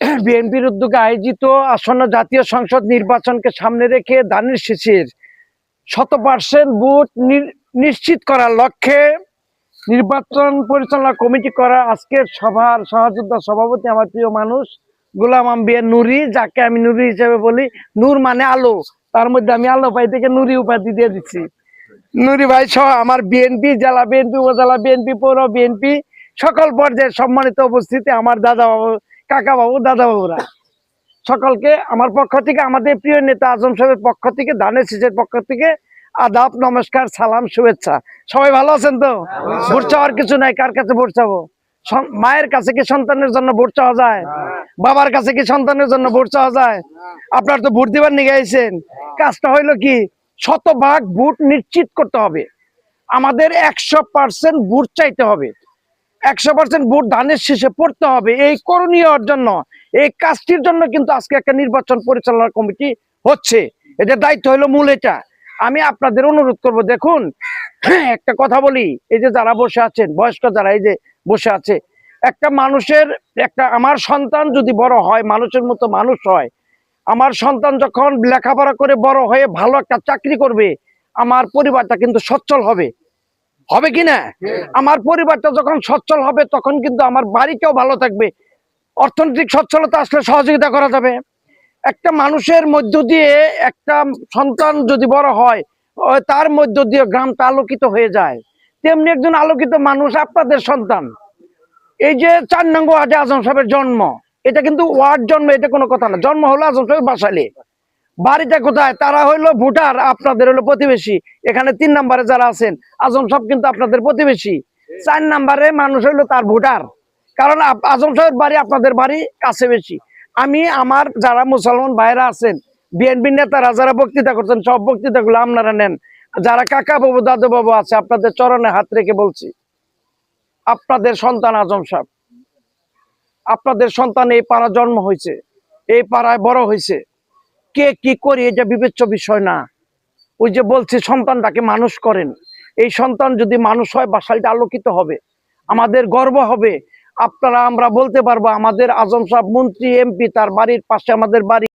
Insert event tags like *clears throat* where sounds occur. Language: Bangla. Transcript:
*clears throat* নিশ্চিত করার লক্ষ্যে নির্বাচন পরিচালনা কমিটি করা আজকের সভার সহযোদ্ধা সভাপতি আমার প্রিয় মানুষ, গোলাম আম্বিয়া নুরি, যাকে আমি নুরি হিসেবে বলি। নূর মানে আলো। তার মধ্যে আমি আলো পাই থেকে নুরি উপাধি দিয়ে দিচ্ছি। নুরি ভাই সহ আমার বিএনপি জেলা বিএনপি উপজেলা বিএনপি পৌর বিএনপি সকল পর্যায়ে সম্মানিত উপস্থিতি আমার দাদা বাবু কাকা বাবু দাদা বাবুরা সকলকে আমার পক্ষ থেকে, আমাদের প্রিয় নেতা আজম সাহেবের পক্ষ থেকে ধানের শীষের পক্ষ থেকে আদাব, নমস্কার, সালাম, শুভেচ্ছা। সবাই ভালো আছেন তো? ভোট চাওয়ার কিছু নাই, কার কাছে ভোট চাবো? মায়ের কাছে কি সন্তানের জন্য ভোট চাওয়া যায়? বাবার কাছে কি সন্তানের জন্য ভোট চাওয়া যায়? আপনার তো ভোট দিবার নিয়ে গেছেন কাজটা হইল কি? শতভাগ ভোট নিশ্চিত করতে হবে। আমাদের একশো পার্সেন্ট ভোট চাইতে হবে। একশো পার্সেন্ট ভোট ধানের শেষে পড়তে হবে। এই করণীয়র জন্য, এই কাজটির জন্য কিন্তু আজকে একটা নির্বাচন পরিচালনা কমিটি হচ্ছে। এটা দায়িত্ব হলো মূল এটা। আমি আপনাদের অনুরোধ করব, দেখুন, একটা কথা বলি। এই যে যারা বসে আছেন, বয়স্ক যারা এই যে বসে আছে, একটা মানুষের, একটা, আমার সন্তান যদি বড় হয়, মানুষের মতো মানুষ হয় আমার সন্তান যখন লেখাপড়া করে বড় হয়ে ভালো একটা চাকরি করবে, আমার পরিবারটা কিন্তু সচ্ছল হবে। হবে কি না? আমার পরিবারটা যখন সচ্ছল হবে, তখন কিন্তু আমার বাড়িটাও ভালো থাকবে। অর্থনৈতিক সচ্ছলতা আসলে সহযোগিতা করা যাবে। একটা মানুষের মধ্য দিয়ে একটা সন্তান যদি বড় হয় তার মধ্য দিয়ে গ্রামটা আলোকিত হয়ে যায়। তেমনি একজন আলোকিত মানুষ আপনাদের সন্তান। এই যে চার নং ওয়ার্ডে আজম সাহেবের জন্ম। এটা কিন্তু ওয়ার্ড জন্ম, এটা কোনো কথা না। জন্ম হলো আজম সাহেব বাসালে। বাড়িটা কোথায়? তারা হইল ভোটার, আপনাদের হলো প্রতিবেশী। এখানে তিন নম্বরে যারা আছেন, আজম সাহেব কিন্তু আপনাদের প্রতিবেশী। চার নম্বরে মানুষ হইল তার ভোটার। কারণ আজম সাহেবের বাড়ি আপনাদের বাড়ি কাছে বেশি। আমি, আমার যারা মুসলমান ভাইরা আছেন, বিএনপি নেতারা যারা বক্তৃতা করছেন, সব বক্তৃতাগুলো আপনারা নেন। যারা কাকা বাবু, দাদু বাবু আছে, আপনাদের চরণে হাত রেখে বলছি। আপনাদের সন্তান আজম সাহেব। আপনাদের সন্তান এই পাড়া জন্ম হয়েছে, এই পাড়ায় বড় হয়েছে। কে কি করি, এটা বিবেচ্য বিষয় না। ওই যে বলছি, সন্তানটাকে মানুষ করেন। এই সন্তান যদি মানুষ হয় বাসালটা আলোকিত হবে। আমাদের গর্ব হবে। আপনারা, আমরা বলতে পারব, আমাদের আজম সাহেব, মন্ত্রী, এমপি, তার বাড়ির পাশে আমাদের বাড়ি।